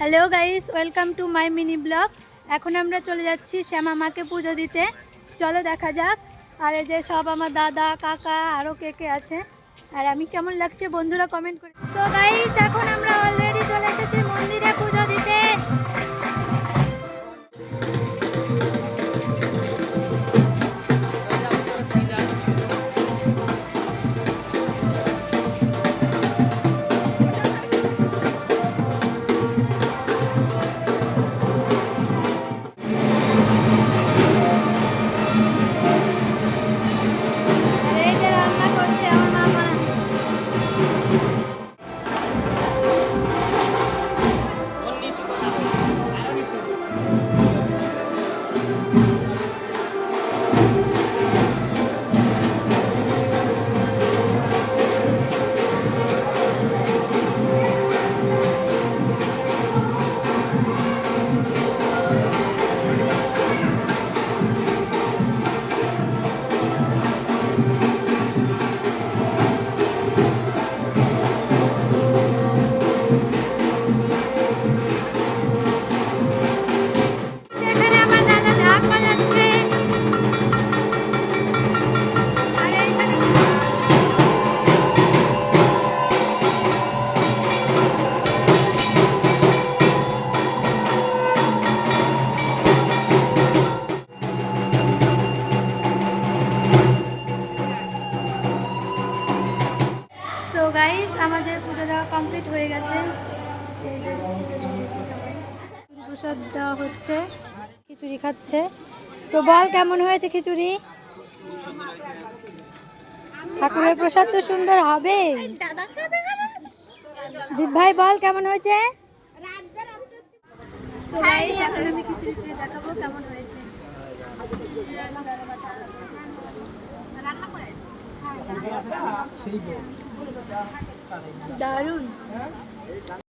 Hello guys welcome to my mini blog এখন আমরা চলে যাচ্ছি শ্যামা মাকে পুজো দিতে। চলো দেখা যাক। আর এই যে সব আমার দাদা, কাকা আরও কে কে আছে। আর আমি কেমন লাগছে বন্ধুরা কমেন্ট করে তো গাইস এখন আমরা অলরেডি চলে এসেছি মন্দিরে সো গাইস আমাদের পুজো দেওয়া কমপ্লিট হয়ে গেছে। প্রসাদ দেওয়া হচ্ছে, খিচুড়ি খাচ্ছে। তো বল, কেমন হয়েছে খিচুড়ি? ঠাকুরের প্রসাদ তো সুন্দর হবে। দীপ ভাই, বল, কেমন হয়েছে? দেখাবো কেমন হয়েছে। দারুণ।